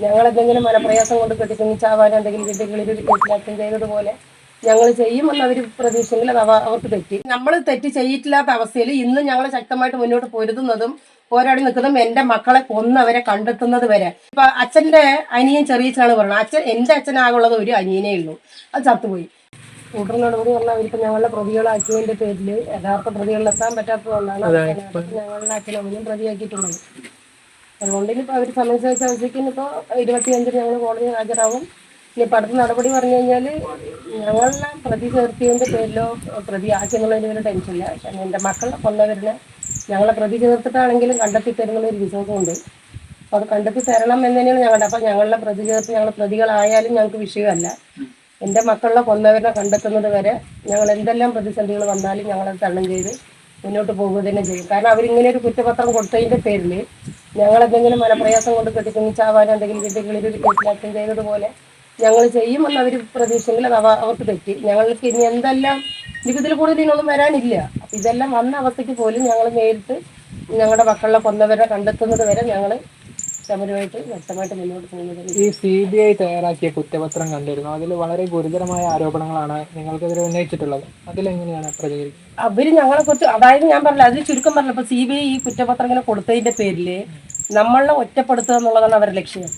ഞങ്ങൾ എന്തെങ്കിലും മനപ്രയാസം കൊണ്ട് കെട്ടിക്കുങ്ങിച്ചാവാൻ എന്തെങ്കിലും കിട്ടികളിൽ ഒരു ചെയ്തതുപോലെ ഞങ്ങൾ ചെയ്യുമെന്ന് അവർ പ്രതീക്ഷയെങ്കിൽ അത് അവ- അവർക്ക് തെറ്റി. നമ്മൾ തെറ്റ് ചെയ്യിട്ടില്ലാത്ത അവസ്ഥയിൽ ഇന്ന് ഞങ്ങൾ ശക്തമായിട്ട് മുന്നോട്ട് പൊരുതുന്നതും പോരാടി നിൽക്കുന്നതും എന്റെ മക്കളെ കൊന്നവരെ കണ്ടെത്തുന്നത് വരെ. ഇപ്പൊ അച്ഛന്റെ അനിയൻ ചെറിയച്ചാണ് പറഞ്ഞത് അച്ഛൻ എന്റെ അച്ഛനാകുള്ളത് ഒരു അനിയനേ ഉള്ളൂ. അത് ചത്തുപോയി. നടപടി പറഞ്ഞാൽ അവരിപ്പോ ഞങ്ങളുടെ പ്രതികളാക്കിയതിന്റെ പേരിൽ യഥാർത്ഥ പ്രതികളിലെത്താൻ പറ്റാത്തതുകൊണ്ടാണ് ഞങ്ങളുടെ അച്ഛനമ്മയും പ്രതിയാക്കിയിട്ടുള്ളത്. അതുകൊണ്ട് ഇനിയിപ്പോൾ അവർ സമയത്ത് അവസ്ഥയ്ക്ക് ഇനിയിപ്പോൾ ഇരുപത്തിയഞ്ചിന് ഞങ്ങൾ കോടതിയിൽ ഹാജരാകും ഇനി അടുത്ത നടപടി പറഞ്ഞു കഴിഞ്ഞാൽ ഞങ്ങളെ പ്രതി ചേർത്തിയതിന്റെ പേരിലോ പ്രതി ആക്കിയെന്നുള്ളതിന് ഒരു ടെൻഷനില്ല പക്ഷേ എന്റെ മക്കൾ കൊന്നവരിനെ ഞങ്ങളെ പ്രതി ചേർത്തിട്ടാണെങ്കിലും കണ്ടെത്തി തരുന്നൊരു വിശ്വാസമുണ്ട് അപ്പോൾ അത് കണ്ടെത്തി തരണം എന്ന് തന്നെയാണ് ഞങ്ങളുടെ അപ്പം ഞങ്ങളുടെ പ്രതി ചേർത്ത് ഞങ്ങൾ പ്രതികളായാലും ഞങ്ങൾക്ക് വിഷയമല്ല. എന്റെ മക്കളെ കൊന്നവരെ കണ്ടെത്തുന്നത് വരെ ഞങ്ങൾ എന്തെല്ലാം പ്രതിസന്ധികൾ വന്നാലും ഞങ്ങളത് തരണം ചെയ്ത് മുന്നോട്ട് പോകുക തന്നെ ചെയ്യും. കാരണം അവരിങ്ങനെ ഒരു കുറ്റപത്രം കൊടുത്തതിന്റെ പേരിൽ ഞങ്ങൾ എന്തെങ്കിലും മനപ്രയാസം കൊണ്ട് കെട്ടിക്കുങ്ങിച്ചാവാൻ എന്തെങ്കിലും കിട്ടികളിൽ ഒരു ചെയ്തതുപോലെ ഞങ്ങൾ ചെയ്യുമെന്ന് അവർ പ്രതീക്ഷയെങ്കിൽ അത് അവർക്ക് തെറ്റി. ഞങ്ങൾക്ക് ഇനി എന്തെല്ലാം ജീവിതത്തിൽ കൂടുതൽ ഇനിയൊന്നും വരാനില്ല. അപ്പം ഇതെല്ലാം വന്ന അവസ്ഥയ്ക്ക് പോലും ഞങ്ങൾ നേരിട്ട് ഞങ്ങളുടെ മക്കളെ കൊന്നവരെ കണ്ടെത്തുന്നത് വരെ ഞങ്ങൾ സമരമായിട്ട് വ്യക്തമായിട്ട് മുന്നോട്ട് പോകുന്നത്. ഈ സി ബി ഐ തയ്യാറാക്കിയ കുറ്റപത്രം കണ്ടിരുന്നു. അതിൽ വളരെ ഗുരുതരമായ ആരോപണങ്ങളാണ് നിങ്ങൾക്കെതിരെ ഉന്നയിച്ചിട്ടുള്ളത്. അതിലെങ്ങനെയാണ് പ്രതികരിക്കുന്നത് അവർ ഞങ്ങളെ കുറിച്ച് അതായത് ഞാൻ പറഞ്ഞില്ല അതിൽ ചുരുക്കം പറഞ്ഞില്ല. ഇപ്പൊ സി ബി ഐ ഈ കുറ്റപത്രം ഇങ്ങനെ കൊടുത്തതിന്റെ പേരിൽ നമ്മളെ ഒറ്റപ്പെടുത്തുക എന്നുള്ളതാണ് അവരുടെ ലക്ഷ്യം.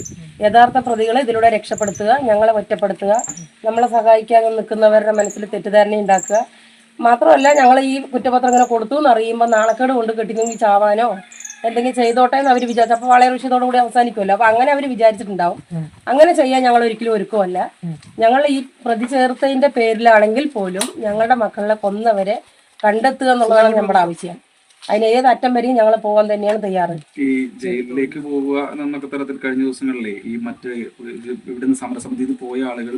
യഥാർത്ഥ പ്രതികളെ ഇതിലൂടെ രക്ഷപ്പെടുത്തുക ഞങ്ങളെ ഒറ്റപ്പെടുത്തുക നമ്മളെ സഹായിക്കാൻ നിൽക്കുന്നവരുടെ മനസ്സിൽ തെറ്റിദ്ധാരണ ഉണ്ടാക്കുക. മാത്രമല്ല ഞങ്ങൾ ഈ കുറ്റപത്രം ഇങ്ങനെ കൊടുത്തു എന്നറിയുമ്പോൾ നാണക്കേട് കൊണ്ട് കെട്ടിക്കുമെങ്കിൽ ചാവാനോ എന്തെങ്കിലും ചെയ്തോട്ടെ എന്ന് അവർ വിചാരിച്ചു. അപ്പൊ വളരെ വിഷയത്തോടു കൂടി അവസാനിക്കുമല്ലോ അപ്പൊ അങ്ങനെ അവർ വിചാരിച്ചിട്ടുണ്ടാവും. അങ്ങനെ ചെയ്യാൻ ഞങ്ങൾ ഒരിക്കലും ഒരുക്കുമല്ല ഞങ്ങൾ ഈ പ്രതി ചേർത്തതിന്റെ പേരിലാണെങ്കിൽ പോലും ഞങ്ങളുടെ മക്കളെ കൊന്നവരെ കണ്ടെത്തുക എന്നുള്ളതാണ് നമ്മുടെ ആവശ്യം. അതിന് ഏത് അറ്റം വരെയും ഞങ്ങൾ പോകാൻ തന്നെയാണ് തയ്യാറ്. ഈ ജയിലിലേക്ക് പോവുക എന്നൊക്കെ തരത്തിൽ കഴിഞ്ഞ ദിവസങ്ങളിലെ ഈ മറ്റ് ഇവിടുന്ന് സമരസമിതിയിൽ പോയ ആളുകൾ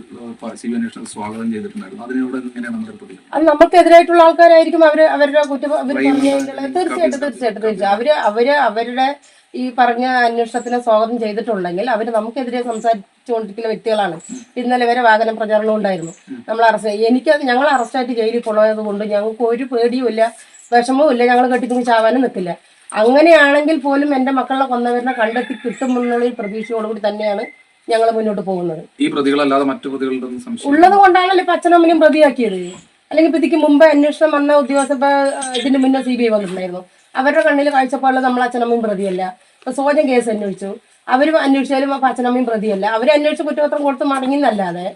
അന്വേഷണം സ്വാഗതം ചെയ്തിട്ടുണ്ടായിരുന്നു. അതിനോട് എങ്ങനെയാണ് പ്രതികരണം? അത് നമുക്കെതിരായിട്ടുള്ള ആൾക്കാരായിരിക്കും അവർ അവരുടെ കുറ്റം അവർ തീർച്ചയായിട്ടും തീർച്ചയായിട്ടും തീർച്ചയായും അവർ അവർ അവരുടെ ഈ പറഞ്ഞ അന്വേഷണത്തിനെ സ്വാഗതം ചെയ്തിട്ടുണ്ടെങ്കിൽ അവർ നമുക്കെതിരെ സംസാരിച്ചുകൊണ്ടിരിക്കുന്ന വ്യക്തികളാണ്. ഇന്നലെ വരെ വാഹന പ്രചാരണം ഉണ്ടായിരുന്നു നമ്മൾ അറസ്റ്റ് എനിക്ക് ഞങ്ങൾ അറസ്റ്റായിട്ട് ജയിലിൽ കൊണ്ടുപോയത് കൊണ്ട് ഞങ്ങൾക്ക് ഒരു പേടിയുമില്ല. വിഷമവും ഇല്ല ഞങ്ങൾ കെട്ടിക്കുമ്പി ചാവാനും നിൽക്കില്ല അങ്ങനെയാണെങ്കിൽ പോലും എന്റെ മക്കളെ കൊന്നവരെ കണ്ടെത്തി കിട്ടുമെന്നുള്ള പ്രതീക്ഷയോടുകൂടി തന്നെയാണ് ഞങ്ങൾ മുന്നോട്ട് പോകുന്നത്. ഈ പ്രതികളല്ലാതെ മറ്റു പ്രതികളുടെ ഉള്ളത് കൊണ്ടാണല്ലോ ഇപ്പൊ അച്ഛനും അമ്മയും പ്രതിയാക്കിയത്. അല്ലെങ്കിൽ ഇപ്പൊ ഇതിക്ക് മുമ്പ് അന്വേഷണം വന്ന ഉദ്യോഗസ്ഥ ഇതിന് മുന്നേ സി ബി ഐ വന്നിട്ടുണ്ടായിരുന്നു. അവരുടെ കണ്ണിൽ കാഴ്ചപ്പാടിൽ നമ്മൾ അച്ഛനമ്മയും പ്രതിയല്ല. ഇപ്പൊ സോജൻ കേസ് അന്വേഷിച്ചു. അവരും അന്വേഷിച്ചാലും അപ്പൊ അച്ഛനമ്മയും പ്രതിയല്ല. അവർ അന്വേഷിച്ച കുറ്റപത്രം കൊടുത്ത് മടങ്ങിന്നല്ലാതെ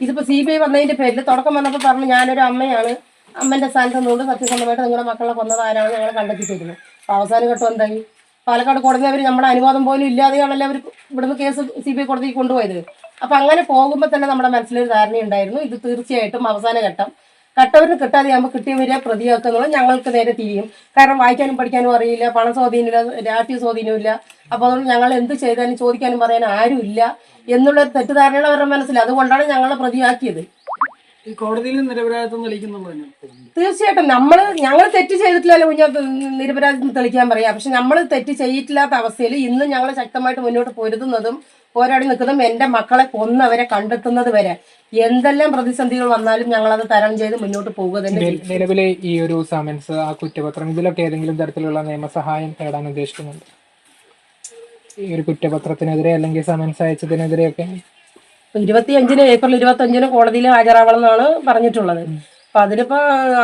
ഇതിപ്പോ സി ബി ഐ വന്നതിന്റെ പേരിൽ തുടക്കം വന്നപ്പോൾ പറഞ്ഞു ഞാനൊരു അമ്മയാണ്. അമ്മന്റെ സ്ഥാനത്ത് നിന്നുകൊണ്ട് സത്യസന്ധമായിട്ട് നിങ്ങളുടെ മക്കളെ കൊന്നത് ആരാണ് ഞങ്ങൾ കണ്ടെത്തി തരുന്നു അപ്പോൾ അവസാന ഘട്ടം എന്തായി? പാലക്കാട് കോടതി അവർ നമ്മുടെ അനുവാദം പോലും ഇല്ലാതെയാണല്ലോ അവർ ഇവിടുന്ന് കേസ് സി ബി ഐ കോടതിക്ക് കൊണ്ടുപോയത്. അപ്പം അങ്ങനെ പോകുമ്പോൾ തന്നെ നമ്മുടെ മനസ്സിലൊരു ധാരണയുണ്ടായിരുന്നു. ഇത് തീർച്ചയായിട്ടും അവസാന ഘട്ടം. കട്ടവരിന് കിട്ടാതെയാകുമ്പോൾ കിട്ടിയവരെ പ്രതിയാക്കുന്നുള്ളത് ഞങ്ങൾക്ക് നേരെ തിരിയും. കാരണം വായിക്കാനും പഠിക്കാനും അറിയില്ല പണ സ്വാധീനമില്ല രാഷ്ട്രീയ സ്വാധീനമില്ല അപ്പോൾ അതുകൊണ്ട് ഞങ്ങൾ എന്ത് ചെയ്താലും ചോദിക്കാനും പറയാനും ആരുമില്ല എന്നുള്ള തെറ്റിദ്ധാരണയാണ് തെറ്റിദ്ധാരണ അവരുടെ മനസ്സിൽ. അതുകൊണ്ടാണ് ഞങ്ങളെ പ്രതിയാക്കിയത്. ഈ കോടതിയിൽ നിരപരാധിത്വം തെളിയിക്കുന്നുള്ളതാണ് തീർച്ചയായിട്ടും നമ്മൾ ഞങ്ങൾ തെറ്റ് ചെയ്തിട്ടില്ലല്ലോ കുഞ്ഞാത്ത് നിരപരാധി തെളിക്കാൻ പറയാം. പക്ഷെ നമ്മൾ തെറ്റ് ചെയ്തിട്ടില്ലാത്ത അവസ്ഥയിൽ ഇന്ന് ഞങ്ങൾ ശക്തമായിട്ട് മുന്നോട്ട് പൊരുതുന്നതും പോരാടി നിൽക്കുന്നതും എന്റെ മക്കളെ കൊന്നവരെ കണ്ടെത്തുന്നത് വരെ. എന്തെല്ലാം പ്രതിസന്ധികൾ വന്നാലും ഞങ്ങൾ അത് തരണം ചെയ്ത് മുന്നോട്ട് പോവുക തന്നെ നിലവിലെ ഈ ഒരു സമൻസ് ആ കുറ്റപത്രം ഇതിലൊക്കെ ഏതെങ്കിലും തരത്തിലുള്ള നിയമസഹായം തേടാൻ ഉദ്ദേശിക്കുന്നുണ്ട്? ഈ ഒരു കുറ്റപത്രത്തിനെതിരെ അല്ലെങ്കിൽ സമൻസ് അയച്ചതിനെതിരെയൊക്കെ? ഇരുപത്തിയഞ്ചിന് ഏപ്രിൽ ഇരുപത്തി അഞ്ചിന് കോടതിയിൽ ഹാജരാവണം എന്നാണ് പറഞ്ഞിട്ടുള്ളത്. അപ്പൊ അതിനിപ്പോ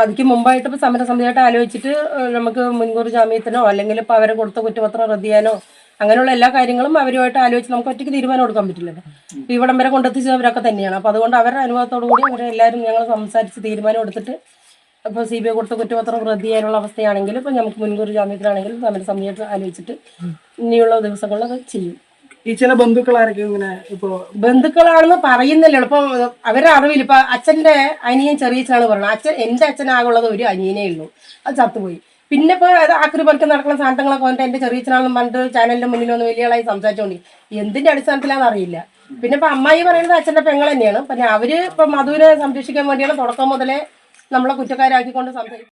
അതിക്ക് മുമ്പായിട്ട് ഇപ്പൊ സമരസമിതിയായിട്ട് ആലോചിച്ചിട്ട് നമുക്ക് മുൻകൂർ ജാമ്യത്തിനോ അല്ലെങ്കിൽ ഇപ്പൊ അവരെ കൊടുത്ത കുറ്റപത്രം റദ്ദ് ചെയ്യാനോ അങ്ങനെയുള്ള എല്ലാ കാര്യങ്ങളും അവരുമായിട്ട് ആലോചിച്ച് നമുക്ക് ഒറ്റയ്ക്ക് തീരുമാനം എടുക്കാൻ പറ്റില്ലല്ലോ. ഇപ്പൊ ഇവിടം വരെ കൊണ്ടെത്തിച്ചവരൊക്കെ തന്നെയാണ്. അപ്പൊ അതുകൊണ്ട് അവരുടെ അനുഭവത്തോടു കൂടി അവരെ എല്ലാവരും ഞങ്ങൾ സംസാരിച്ച് തീരുമാനം എടുത്തിട്ട് ഇപ്പോൾ സി ബി ഐ കൊടുത്ത കുറ്റപത്രം റദ്ദ് ചെയ്യാനുള്ള അവസ്ഥയാണെങ്കിൽ ഇപ്പൊ നമുക്ക് മുൻകൂർ ജാമ്യത്തിലാണെങ്കിലും സമരസമിതിയായിട്ട് ആലോചിച്ചിട്ട് ഇനിയുള്ള ദിവസങ്ങളിലൊക്കെ ചെയ്യും. ഈ ചില ബന്ധുക്കൾ ആരൊക്കെയോ ഇങ്ങനെ ഇപ്പോ ബന്ധുക്കളാണെന്ന് പറയുന്നില്ല. ഇപ്പൊ അവരുടെ അറിവില്ല. ഇപ്പൊ അച്ഛന്റെ അനിയൻ ചെറിയച്ഛനാണ് പറയുന്നത് അച്ഛൻ എന്റെ അച്ഛനാകുള്ളത് ഒരു അനിയനേ ഉള്ളൂ. അത് ചത്തുപോയി. പിന്നെ ഇപ്പൊ അത് ആക്രി പറിക്ക് നടക്കുന്ന സാധനങ്ങളൊക്കെ വന്നിട്ട് എന്റെ ചെറിയച്ഛനാണെന്ന് പറഞ്ഞിട്ട് ചാനലിന്റെ മുന്നിൽ വന്ന് വലിയ ആളായി സംസാരിച്ചോണ്ടി. എന്തിന്റെ അടിസ്ഥാനത്തിലാണെന്ന് അറിയില്ല. പിന്നെ ഇപ്പൊ അമ്മായി പറയുന്നത് അച്ഛന്റെ പെങ്ങൾ തന്നെയാണ്. പിന്നെ അവർ ഇപ്പൊ മധുവിനെ സംരക്ഷിക്കാൻ വേണ്ടിയാണ് തുടക്കം മുതലേ നമ്മളെ കുറ്റക്കാരാക്കിക്കൊണ്ട് സംസാരിക്കും